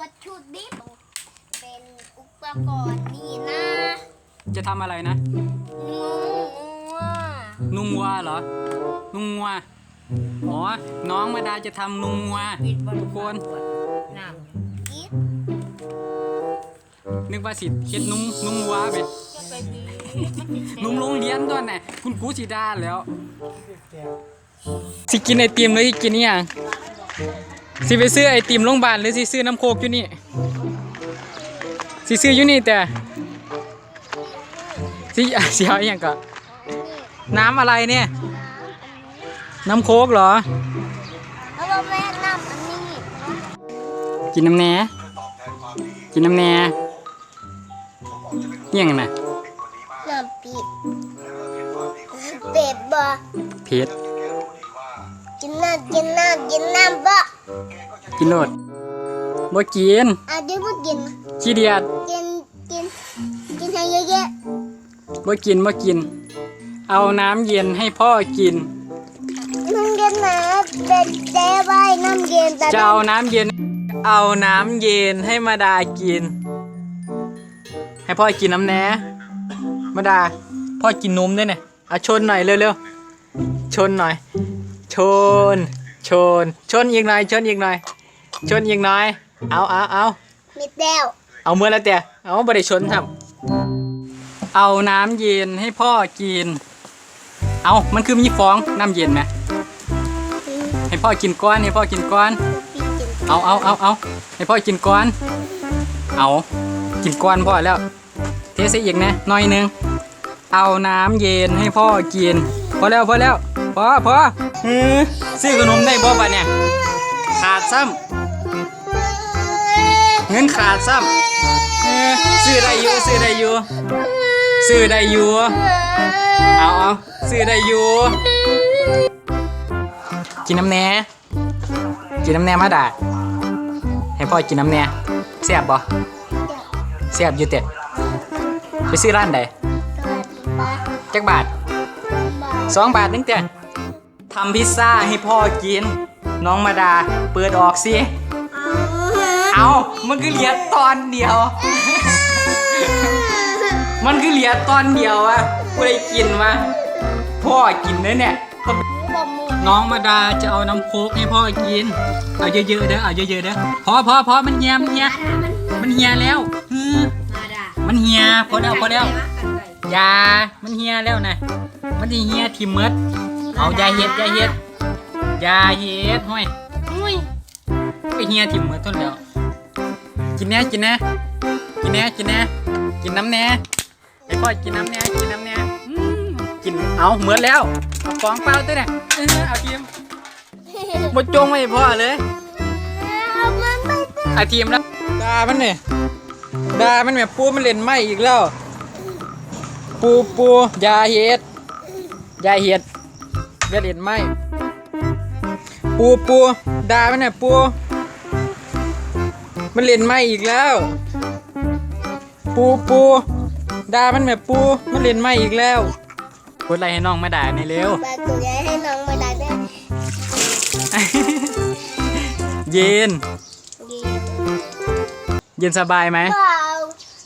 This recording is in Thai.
วัตถุดิบเป็นอุปกรณ์นี่นะจะทำอะไรนะ งูงูนุ่งวัวเหรอ นุ่งวัวอ๋อน้องมาดาจะทำนุ่งวัวทุกคนอีกนึกว่าสิเฮ็ดนุ่งนุ่งวัวไปนุ่งโรงเรียนด้วยน่ะคุณครูสิด่าแล้ว สิกินไอติมหรือสิกินนี่ยัง สิไปซื้อไอติมโรงพยาบาลหรือสิซื้อน้ำโคกอยู่นี่สิซื้ออยู่นี่แต่สิสิเอาอหย่างก็น้ำอะไรเนี่ย น้ำโคกเหรอแล้วก็แม่นำอันนี้กินน้ำแหน่กินน้ำแหน่เอี่ยงน่ะน้ำปีเป็ดบ่เผ็ดกินน้ำกินน้ำกินน้ำบ่ กินโลดบ่กินอะเดี๋ยวบ่กิน ขี้เดียดกิน กิน กินให้เยอะบ่กินบ่กิน เอาน้ำเย็นให้พ่อกิน ๆน้ำเย็นนะเด็ดเด้ไว้น้ำเย็นแต่จะเอาน้ำเย็น เอาน้ำเย็นให้มาดากิน ให้พ่อกินน้ำแหน่มาดา พ่อกินนมด้วยเนี่ยเอาชนหน่อยเร็วๆ ชนหน่อย ชน ชน ชนอีกหน่อย ชนอีกหน่อย ชนอีกหน่อย เอาเอาเอามีแต้วเอาเมื่อแล้วแต่เอาบริชนครับ เอาน้ำเย็นให้พ่อกิน เอามันคือมีฟองน้ำเย็นไหมให้พ่อกินก้อนให้พ่อกินก้อนพี่กินเอาเอาเอาเอาให้พ่อกินก้อน เอากินก้อนพ่อแล้ว เทใส่อีกนะหน่อยหนึง เอาน้ำเย็นให้พ่อกิน พอแล้วพอแล้ว พอพอเออซื้อขนมได้บ่ปะเนี่ย ขาดซ้ำเงินขาดซ้ำเออซื้อได้อยู่ซื้อได้อยู่ซื้อได้อยู่เอาเอาซื้อได้อยู่กินน้ำแหน่กินน้ำแหน่มาด่าให้พ่อกินน้ำแหน่แซ่บบ่แซ่บอยู่เต็ไปซื้อร้านใดจักบาทสองบาทนึงเต็ ทำพิซซ่าให้พ่อกิน น้องมาดาเปิดออกสิ เอามันคือเหลียตอนเดียว มันคือเหลียตอนเดียวอะกูได้กินวะพ่อกินเนื้อเนี่ย น้องมาดาจะเอาน้ำโค้กให้พ่อกิน เอาเยอะๆเด้อ เอาเยอะๆเด้อ พอพอพอมันเหี่ยมันเหี่ยมันเหี่ยแล้วฮือมันเหี่ยพอแล้วพอแล้ว อยามันเหี่ยแล้วนะ มันจะเหี่ยทิมเมด เอาอยาเฮ็ดอยาเฮ็ดอยาเฮ็ดห้อยห้อยไปเหี่ยทิมเมดต้นแล้วกินแน่กินแน่กินแน่กินแน่กินน้ำแน่ไอ้พ่อกินน้ำแน่กินน้ำแน่อืมกินเอาเหมือนแล้วเอาฟองเปล่าตัวเนี่ยเออเอาทีมหมดจงไว้ให้พ่อเลยเอามันไปอาทีมแล้วดามันเนี่ยดามันแบบปูมันเล่นไม่อีกแล้ว ปูปูอยาเห็ดอยาเห็ด อย่าเล่นไม่ปูปูดามันเนี่ยปูมันเล่นไม่อีกแล้ว ปูปูดามันแบบปูมันเล่นไม่อีกแล้วกดไลค์ให้น้องมาด่าในอยเร็วบาตัวใหญ่ให้น้องมาได้ด้วยเย็นดีเย็นสบายไหมว้าว